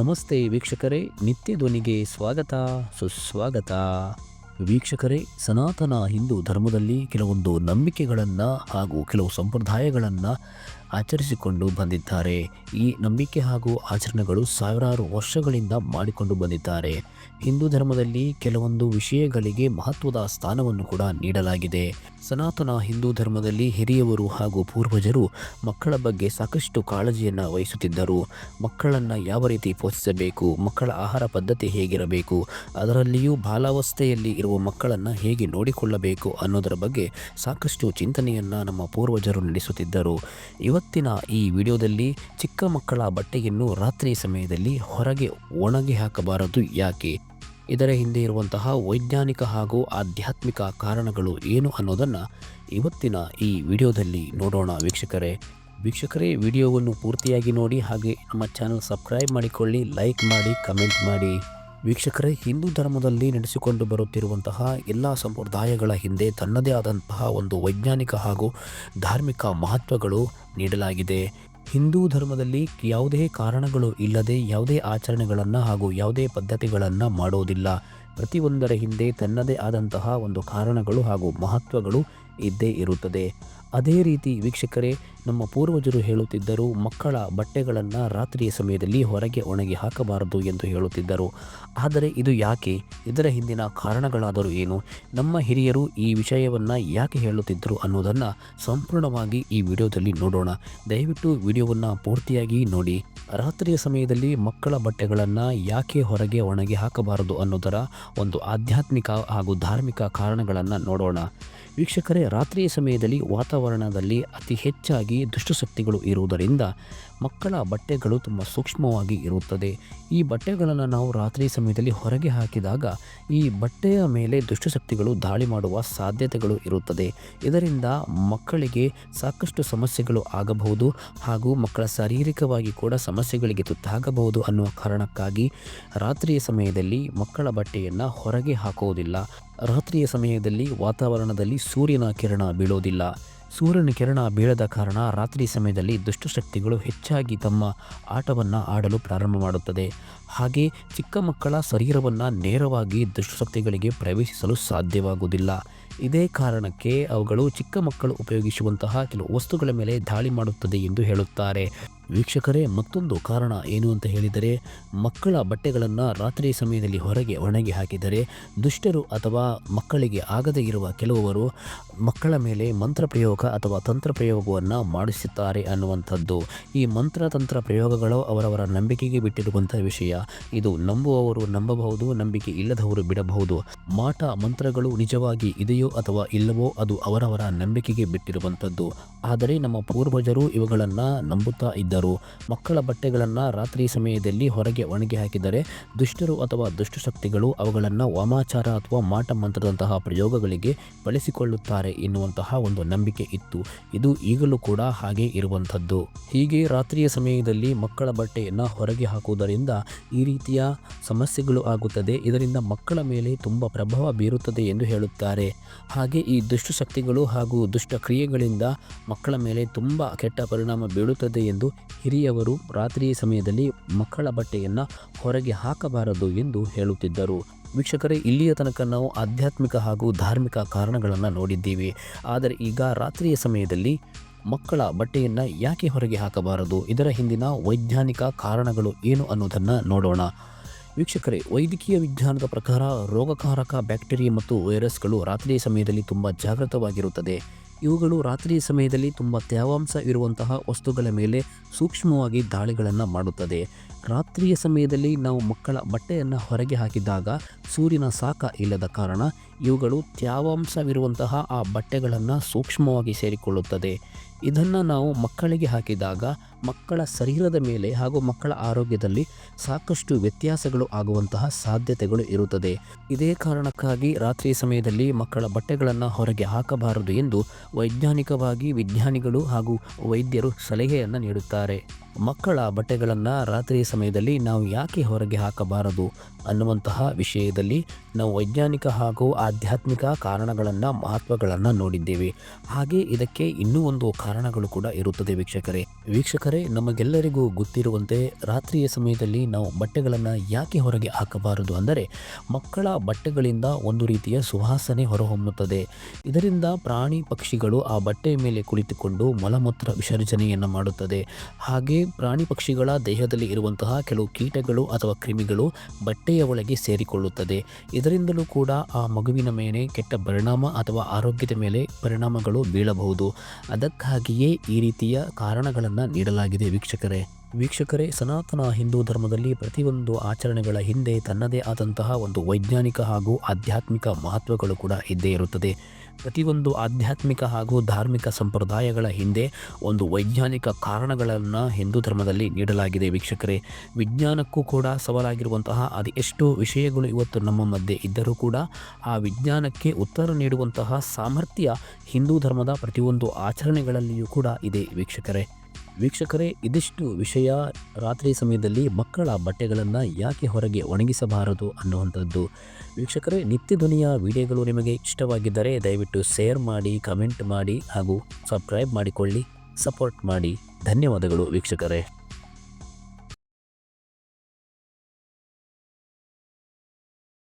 ನಮಸ್ತೆ ವೀಕ್ಷಕರೇ, ನಿತ್ಯ ಧ್ವನಿಗೆ ಸ್ವಾಗತ, ಸುಸ್ವಾಗತ. ವೀಕ್ಷಕರೇ, ಸನಾತನ ಹಿಂದೂ ಧರ್ಮದಲ್ಲಿ ಕೆಲವೊಂದು ನಂಬಿಕೆಗಳನ್ನು ಹಾಗೂ ಕೆಲವು ಸಂಪ್ರದಾಯಗಳನ್ನು ಆಚರಿಸಿಕೊಂಡು ಬಂದಿದ್ದಾರೆ. ಈ ನಂಬಿಕೆ ಹಾಗೂ ಆಚರಣೆಗಳು ಸಾವಿರಾರು ವರ್ಷಗಳಿಂದ ಮಾಡಿಕೊಂಡು ಬಂದಿದ್ದಾರೆ. ಹಿಂದೂ ಧರ್ಮದಲ್ಲಿ ಕೆಲವೊಂದು ವಿಷಯಗಳಿಗೆ ಮಹತ್ವದ ಸ್ಥಾನವನ್ನು ಕೂಡ ನೀಡಲಾಗಿದೆ. ಸನಾತನ ಹಿಂದೂ ಧರ್ಮದಲ್ಲಿ ಹಿರಿಯವರು ಹಾಗೂ ಪೂರ್ವಜರು ಮಕ್ಕಳ ಬಗ್ಗೆ ಸಾಕಷ್ಟು ಕಾಳಜಿಯನ್ನು ವಹಿಸುತ್ತಿದ್ದರು. ಮಕ್ಕಳನ್ನು ಯಾವ ರೀತಿ ಪೋಷಿಸಬೇಕು, ಮಕ್ಕಳ ಆಹಾರ ಪದ್ಧತಿ ಹೇಗಿರಬೇಕು, ಅದರಲ್ಲಿಯೂ ಬಾಲಾವಸ್ಥೆಯಲ್ಲಿ ಇರುವ ಮಕ್ಕಳನ್ನು ಹೇಗೆ ನೋಡಿಕೊಳ್ಳಬೇಕು ಅನ್ನೋದರ ಬಗ್ಗೆ ಸಾಕಷ್ಟು ಚಿಂತನೆಯನ್ನು ನಮ್ಮ ಪೂರ್ವಜರು ನಡೆಸುತ್ತಿದ್ದರು. ಇವತ್ತಿನ ಈ ವಿಡಿಯೋದಲ್ಲಿ ಚಿಕ್ಕ ಮಕ್ಕಳ ಬಟ್ಟೆಯನ್ನು ರಾತ್ರಿ ಸಮಯದಲ್ಲಿ ಹೊರಗೆ ಒಣಗಿ ಹಾಕಬಾರದು ಯಾಕೆ? ಇದರ ಹಿಂದೆ ಇರುವಂತಹ ವೈಜ್ಞಾನಿಕ ಹಾಗೂ ಆಧ್ಯಾತ್ಮಿಕ ಕಾರಣಗಳು ಏನು ಅನ್ನೋದನ್ನು ಇವತ್ತಿನ ಈ ವಿಡಿಯೋದಲ್ಲಿ ನೋಡೋಣ ವೀಕ್ಷಕರೇ. ವೀಕ್ಷಕರೇ, ವಿಡಿಯೋವನ್ನು ಪೂರ್ತಿಯಾಗಿ ನೋಡಿ ಹಾಗೆ ನಮ್ಮ ಚಾನಲ್ ಸಬ್ಸ್ಕ್ರೈಬ್ ಮಾಡಿಕೊಳ್ಳಿ, ಲೈಕ್ ಮಾಡಿ, ಕಮೆಂಟ್ ಮಾಡಿ. ವೀಕ್ಷಕರೇ, ಹಿಂದೂ ಧರ್ಮದಲ್ಲಿ ನಡೆಸಿಕೊಂಡು ಬರುತ್ತಿರುವಂತಹ ಎಲ್ಲ ಸಂಪ್ರದಾಯಗಳ ಹಿಂದೆ ತನ್ನದೇ ಆದಂತಹ ಒಂದು ವೈಜ್ಞಾನಿಕ ಹಾಗೂ ಧಾರ್ಮಿಕ ಮಹತ್ವಗಳು ನೀಡಲಾಗಿದೆ. ಹಿಂದೂ ಧರ್ಮದಲ್ಲಿ ಯಾವುದೇ ಕಾರಣಗಳು ಇಲ್ಲದೆ ಯಾವುದೇ ಆಚರಣೆಗಳನ್ನು ಹಾಗೂ ಯಾವುದೇ ಪದ್ಧತಿಗಳನ್ನು ಮಾಡೋದಿಲ್ಲ. ಪ್ರತಿಯೊಂದರ ಹಿಂದೆ ತನ್ನದೇ ಆದಂತಹ ಒಂದು ಕಾರಣಗಳು ಹಾಗೂ ಮಹತ್ವಗಳು ಇದ್ದೇ ಇರುತ್ತದೆ. ಅದೇ ರೀತಿ ವೀಕ್ಷಕರೇ, ನಮ್ಮ ಪೂರ್ವಜರು ಹೇಳುತ್ತಿದ್ದರು, ಮಕ್ಕಳ ಬಟ್ಟೆಗಳನ್ನು ರಾತ್ರಿಯ ಸಮಯದಲ್ಲಿ ಹೊರಗೆ ಒಣಗಿ ಹಾಕಬಾರದು ಎಂದು ಹೇಳುತ್ತಿದ್ದರು. ಆದರೆ ಇದು ಯಾಕೆ? ಇದರ ಹಿಂದಿನ ಕಾರಣಗಳಾದರೂ ಏನು? ನಮ್ಮ ಹಿರಿಯರು ಈ ವಿಷಯವನ್ನು ಯಾಕೆ ಹೇಳುತ್ತಿದ್ದರು ಅನ್ನೋದನ್ನು ಸಂಪೂರ್ಣವಾಗಿ ಈ ವಿಡಿಯೋದಲ್ಲಿ ನೋಡೋಣ. ದಯವಿಟ್ಟು ವಿಡಿಯೋವನ್ನು ಪೂರ್ತಿಯಾಗಿ ನೋಡಿ. ರಾತ್ರಿಯ ಸಮಯದಲ್ಲಿ ಮಕ್ಕಳ ಬಟ್ಟೆಗಳನ್ನು ಯಾಕೆ ಹೊರಗೆ ಒಣಗಿ ಹಾಕಬಾರದು ಅನ್ನೋದರ ಒಂದು ಆಧ್ಯಾತ್ಮಿಕ ಹಾಗೂ ಧಾರ್ಮಿಕ ಕಾರಣಗಳನ್ನು ನೋಡೋಣ. ವೀಕ್ಷಕರೇ, ರಾತ್ರಿಯ ಸಮಯದಲ್ಲಿ ವಾತಾವರಣದಲ್ಲಿ ಅತಿ ಹೆಚ್ಚಾಗಿ ದುಷ್ಟಶಕ್ತಿಗಳು ಇರುವುದರಿಂದ ಮಕ್ಕಳ ಬಟ್ಟೆಗಳು ತುಂಬ ಸೂಕ್ಷ್ಮವಾಗಿ ಇರುತ್ತದೆ. ಈ ಬಟ್ಟೆಗಳನ್ನು ನಾವು ರಾತ್ರಿ ಸಮಯದಲ್ಲಿ ಹೊರಗೆ ಹಾಕಿದಾಗ ಈ ಬಟ್ಟೆಯ ಮೇಲೆ ದುಷ್ಟಶಕ್ತಿಗಳು ದಾಳಿ ಮಾಡುವ ಸಾಧ್ಯತೆಗಳು ಇರುತ್ತದೆ. ಇದರಿಂದ ಮಕ್ಕಳಿಗೆ ಸಾಕಷ್ಟು ಸಮಸ್ಯೆಗಳು ಆಗಬಹುದು ಹಾಗೂ ಮಕ್ಕಳ ಶಾರೀರಿಕವಾಗಿ ಕೂಡ ಸಮಸ್ಯೆಗಳಿಗೆ ತುತ್ತಾಗಬಹುದು ಅನ್ನುವ ಕಾರಣಕ್ಕಾಗಿ ರಾತ್ರಿಯ ಸಮಯದಲ್ಲಿ ಮಕ್ಕಳ ಬಟ್ಟೆಯನ್ನು ಹೊರಗೆ ಹಾಕುವುದಿಲ್ಲ. ರಾತ್ರಿಯ ಸಮಯದಲ್ಲಿ ವಾತಾವರಣದಲ್ಲಿ ಸೂರ್ಯನ ಕಿರಣ ಬೀಳೋದಿಲ್ಲ. ಸೂರ್ಯನ ಕಿರಣ ಬೀಳದ ಕಾರಣ ರಾತ್ರಿ ಸಮಯದಲ್ಲಿ ದುಷ್ಟಶಕ್ತಿಗಳು ಹೆಚ್ಚಾಗಿ ತಮ್ಮ ಆಟವನ್ನು ಆಡಲು ಪ್ರಾರಂಭ ಮಾಡುತ್ತದೆ. ಹಾಗೆ ಚಿಕ್ಕ ಮಕ್ಕಳ ಶರೀರವನ್ನು ನೇರವಾಗಿ ದುಷ್ಟಶಕ್ತಿಗಳಿಗೆ ಪ್ರವೇಶಿಸಲು ಸಾಧ್ಯವಾಗುವುದಿಲ್ಲ. ಇದೇ ಕಾರಣಕ್ಕೆ ಅವುಗಳು ಚಿಕ್ಕ ಮಕ್ಕಳು ಉಪಯೋಗಿಸುವಂತಹ ಕೆಲವು ವಸ್ತುಗಳ ಮೇಲೆ ದಾಳಿ ಮಾಡುತ್ತದೆ ಎಂದು ಹೇಳುತ್ತಾರೆ. ವೀಕ್ಷಕರೇ, ಮತ್ತೊಂದು ಕಾರಣ ಏನು ಅಂತ ಹೇಳಿದರೆ, ಮಕ್ಕಳ ಬಟ್ಟೆಗಳನ್ನು ರಾತ್ರಿ ಸಮಯದಲ್ಲಿ ಹೊರಗೆ ಒಣಗಿ ಹಾಕಿದರೆ, ದುಷ್ಟರು ಅಥವಾ ಮಕ್ಕಳಿಗೆ ಆಗದೇ ಇರುವ ಕೆಲವರು ಮಕ್ಕಳ ಮೇಲೆ ಮಂತ್ರ ಪ್ರಯೋಗ ಅಥವಾ ತಂತ್ರ ಪ್ರಯೋಗವನ್ನು ಮಾಡಿಸುತ್ತಾರೆ ಅನ್ನುವಂಥದ್ದು. ಈ ಮಂತ್ರ, ತಂತ್ರ ಪ್ರಯೋಗಗಳು ಅವರವರ ನಂಬಿಕೆಗೆ ಬಿಟ್ಟಿರುವಂಥ ವಿಷಯ. ಇದು ನಂಬುವವರು ನಂಬಬಹುದು, ನಂಬಿಕೆ ಇಲ್ಲದವರು ಬಿಡಬಹುದು. ಮಾಟ, ಮಂತ್ರಗಳು ನಿಜವಾಗಿ ಇದೆಯೋ ಅಥವಾ ಇಲ್ಲವೋ ಅದು ಅವರವರ ನಂಬಿಕೆಗೆ ಬಿಟ್ಟಿರುವಂಥದ್ದು. ಆದರೆ ನಮ್ಮ ಪೂರ್ವಜರು ಇವುಗಳನ್ನು ನಂಬುತ್ತಾ ಇದ್ದರು ಮಕ್ಕಳ ಬಟ್ಟೆಗಳನ್ನು ರಾತ್ರಿ ಸಮಯದಲ್ಲಿ ಹೊರಗೆ ಒಣಗಿ ಹಾಕಿದರೆ ದುಷ್ಟರು ಅಥವಾ ದುಷ್ಟಶಕ್ತಿಗಳು ಅವುಗಳನ್ನು ವಾಮಾಚಾರ ಅಥವಾ ಮಾಟ ಮಂತ್ರದಂತಹ ಪ್ರಯೋಗಗಳಿಗೆ ಬಳಸಿಕೊಳ್ಳುತ್ತಾರೆ ಎನ್ನುವಂತಹ ಒಂದು ನಂಬಿಕೆ ಇತ್ತು. ಇದು ಈಗಲೂ ಕೂಡ ಹಾಗೆ ಇರುವಂಥದ್ದು. ಹೀಗೆ ರಾತ್ರಿಯ ಸಮಯದಲ್ಲಿ ಮಕ್ಕಳ ಬಟ್ಟೆಯನ್ನು ಹೊರಗೆ ಹಾಕುವುದರಿಂದ ಈ ರೀತಿಯ ಸಮಸ್ಯೆಗಳು ಆಗುತ್ತದೆ. ಇದರಿಂದ ಮಕ್ಕಳ ಮೇಲೆ ತುಂಬ ಪ್ರಭಾವ ಬೀರುತ್ತದೆ ಎಂದು ಹೇಳುತ್ತಾರೆ. ಹಾಗೆ ಈ ದುಷ್ಟಶಕ್ತಿಗಳು ಹಾಗೂ ದುಷ್ಟ ಕ್ರಿಯೆಗಳಿಂದ ಮಕ್ಕಳ ಮೇಲೆ ತುಂಬ ಕೆಟ್ಟ ಪರಿಣಾಮ ಬೀಳುತ್ತದೆ ಎಂದು ಹಿರಿಯವರು ರಾತ್ರಿಯ ಸಮಯದಲ್ಲಿ ಮಕ್ಕಳ ಬಟ್ಟೆಯನ್ನು ಹೊರಗೆ ಹಾಕಬಾರದು ಎಂದು ಹೇಳುತ್ತಿದ್ದರು. ವೀಕ್ಷಕರೇ, ಇಲ್ಲಿಯ ತನಕ ನಾವು ಆಧ್ಯಾತ್ಮಿಕ ಹಾಗೂ ಧಾರ್ಮಿಕ ಕಾರಣಗಳನ್ನು ನೋಡಿದ್ದೀವಿ. ಆದರೆ ಈಗ ರಾತ್ರಿಯ ಸಮಯದಲ್ಲಿ ಮಕ್ಕಳ ಬಟ್ಟೆಯನ್ನು ಯಾಕೆ ಹೊರಗೆ ಹಾಕಬಾರದು? ಇದರ ಹಿಂದಿನ ವೈಜ್ಞಾನಿಕ ಕಾರಣಗಳು ಏನು ಅನ್ನೋದನ್ನು ನೋಡೋಣ. ವೀಕ್ಷಕರೇ, ವೈದ್ಯಕೀಯ ವಿಜ್ಞಾನದ ಪ್ರಕಾರ ರೋಗಕಾರಕ ಬ್ಯಾಕ್ಟೀರಿಯಾ ಮತ್ತು ವೈರಸ್ಗಳು ರಾತ್ರಿಯ ಸಮಯದಲ್ಲಿ ತುಂಬ ಜಾಗೃತವಾಗಿರುತ್ತದೆ. ಇವುಗಳು ರಾತ್ರಿಯ ಸಮಯದಲ್ಲಿ ತುಂಬ ತೇವಾಂಶ ಇರುವಂತಹ ವಸ್ತುಗಳ ಮೇಲೆ ಸೂಕ್ಷ್ಮವಾಗಿ ದಾಳಿಗಳನ್ನು ಮಾಡುತ್ತದೆ. ರಾತ್ರಿಯ ಸಮಯದಲ್ಲಿ ನಾವು ಮಕ್ಕಳ ಬಟ್ಟೆಯನ್ನು ಹೊರಗೆ ಹಾಕಿದಾಗ ಸೂರ್ಯನ ಸಾಕ ಇಲ್ಲದ ಕಾರಣ ಇವುಗಳು ತ್ಯಾವಾಂಶವಿರುವಂತಹ ಆ ಬಟ್ಟೆಗಳನ್ನು ಸೂಕ್ಷ್ಮವಾಗಿ ಸೇರಿಕೊಳ್ಳುತ್ತದೆ. ಇದನ್ನು ನಾವು ಮಕ್ಕಳಿಗೆ ಹಾಕಿದಾಗ ಮಕ್ಕಳ ಶರೀರದ ಮೇಲೆ ಹಾಗೂ ಮಕ್ಕಳ ಆರೋಗ್ಯದಲ್ಲಿ ಸಾಕಷ್ಟು ವ್ಯತ್ಯಾಸಗಳು ಆಗುವಂತಹ ಸಾಧ್ಯತೆಗಳು ಇರುತ್ತದೆ. ಇದೇ ಕಾರಣಕ್ಕಾಗಿ ರಾತ್ರಿ ಸಮಯದಲ್ಲಿ ಮಕ್ಕಳ ಬಟ್ಟೆಗಳನ್ನು ಹೊರಗೆ ಹಾಕಬಾರದು ಎಂದು ವೈಜ್ಞಾನಿಕವಾಗಿ ವಿಜ್ಞಾನಿಗಳು ಹಾಗೂ ವೈದ್ಯರು ಸಲಹೆಯನ್ನು ನೀಡುತ್ತಾರೆ. ಮಕ್ಕಳ ಬಟ್ಟೆಗಳನ್ನು ರಾತ್ರಿ ಸಮಯದಲ್ಲಿ ನಾವು ಯಾಕೆ ಹೊರಗೆ ಹಾಕಬಾರದು ಅನ್ನುವಂತಹ ವಿಷಯದಲ್ಲಿ ನಾವು ವೈಜ್ಞಾನಿಕ ಹಾಗೂ ಆಧ್ಯಾತ್ಮಿಕ ಕಾರಣಗಳನ್ನು, ಮಹತ್ವಗಳನ್ನು ನೋಡಿದ್ದೇವೆ. ಹಾಗೆ ಇದಕ್ಕೆ ಇನ್ನೂ ಒಂದು ಕಾರಣಗಳು ಕೂಡ ಇರುತ್ತದೆ ವೀಕ್ಷಕರೇ. ವೀಕ್ಷಕರೇ, ನಮಗೆಲ್ಲರಿಗೂ ಗೊತ್ತಿರುವಂತೆ ರಾತ್ರಿಯ ಸಮಯದಲ್ಲಿ ನಾವು ಬಟ್ಟೆಗಳನ್ನು ಯಾಕೆ ಹೊರಗೆ ಹಾಕಬಾರದು ಅಂದರೆ, ಮಕ್ಕಳ ಬಟ್ಟೆಗಳಿಂದ ಒಂದು ರೀತಿಯ ಸುವಾಸನೆ ಹೊರಹೊಮ್ಮುತ್ತದೆ. ಇದರಿಂದ ಪ್ರಾಣಿ ಪಕ್ಷಿಗಳು ಆ ಬಟ್ಟೆಯ ಮೇಲೆ ಕುಳಿತುಕೊಂಡು ಮಲಮೂತ್ರ ವಿಸರ್ಜನೆಯನ್ನು ಮಾಡುತ್ತದೆ. ಹಾಗೆ ಪ್ರಾಣಿ ಪಕ್ಷಿಗಳ ದೇಹದಲ್ಲಿ ಇರುವಂತಹ ಕೆಲವು ಕೀಟಗಳು ಅಥವಾ ಕ್ರಿಮಿಗಳು ಬಟ್ಟೆಯ ಒಳಗೆ ಸೇರಿಕೊಳ್ಳುತ್ತದೆ. ಇದರಿಂದಲೂ ಕೂಡ ಆ ಮಗುವಿನ ಮೇಲೆ ಕೆಟ್ಟ ಪರಿಣಾಮ ಅಥವಾ ಆರೋಗ್ಯದ ಮೇಲೆ ಪರಿಣಾಮಗಳು ಬೀಳಬಹುದು. ಅದಕ್ಕಾಗಿಯೇ ಈ ರೀತಿಯ ಕಾರಣಗಳನ್ನು ನೀಡಲಾಗಿದೆ ವೀಕ್ಷಕರೇ. ವೀಕ್ಷಕರೇ, ಸನಾತನ ಹಿಂದೂ ಧರ್ಮದಲ್ಲಿ ಪ್ರತಿಯೊಂದು ಆಚರಣೆಗಳ ಹಿಂದೆ ತನ್ನದೇ ಆದಂತಹ ಒಂದು ವೈಜ್ಞಾನಿಕ ಹಾಗೂ ಆಧ್ಯಾತ್ಮಿಕ ಮಹತ್ವಗಳು ಕೂಡ ಇದ್ದೇ ಇರುತ್ತದೆ. ಪ್ರತಿಯೊಂದು ಆಧ್ಯಾತ್ಮಿಕ ಹಾಗೂ ಧಾರ್ಮಿಕ ಸಂಪ್ರದಾಯಗಳ ಹಿಂದೆ ಒಂದು ವೈಜ್ಞಾನಿಕ ಕಾರಣಗಳನ್ನು ಹಿಂದೂ ಧರ್ಮದಲ್ಲಿ ನೀಡಲಾಗಿದೆ ವೀಕ್ಷಕರೇ. ವಿಜ್ಞಾನಕ್ಕೂ ಕೂಡ ಸವಾಲಾಗಿರುವಂತಹ ಅದೆಷ್ಟು ವಿಷಯಗಳು ಇವತ್ತು ನಮ್ಮ ಮಧ್ಯೆ ಇದ್ದರೂ ಕೂಡ ಆ ವಿಜ್ಞಾನಕ್ಕೆ ಉತ್ತರ ನೀಡುವಂತಹ ಸಾಮರ್ಥ್ಯ ಹಿಂದೂ ಧರ್ಮದ ಪ್ರತಿಯೊಂದು ಆಚರಣೆಗಳಲ್ಲಿಯೂ ಕೂಡ ಇದೆ ವೀಕ್ಷಕರೇ. ವೀಕ್ಷಕರೇ, ಇದಿಷ್ಟು ವಿಷಯ ರಾತ್ರಿ ಸಮಯದಲ್ಲಿ ಮಕ್ಕಳ ಬಟ್ಟೆಗಳನ್ನು ಯಾಕೆ ಹೊರಗೆ ಒಣಗಿಸಬಾರದು ಅನ್ನುವಂಥದ್ದು. ವೀಕ್ಷಕರೇ, ನಿತ್ಯ ಧ್ವನಿಯ ವಿಡಿಯೋಗಳು ನಿಮಗೆ ಇಷ್ಟವಾಗಿದ್ದರೆ ದಯವಿಟ್ಟು ಶೇರ್ ಮಾಡಿ, ಕಮೆಂಟ್ ಮಾಡಿ ಹಾಗೂ ಸಬ್ಸ್ಕ್ರೈಬ್ ಮಾಡಿಕೊಳ್ಳಿ, ಸಪೋರ್ಟ್ ಮಾಡಿ. ಧನ್ಯವಾದಗಳು ವೀಕ್ಷಕರೇ.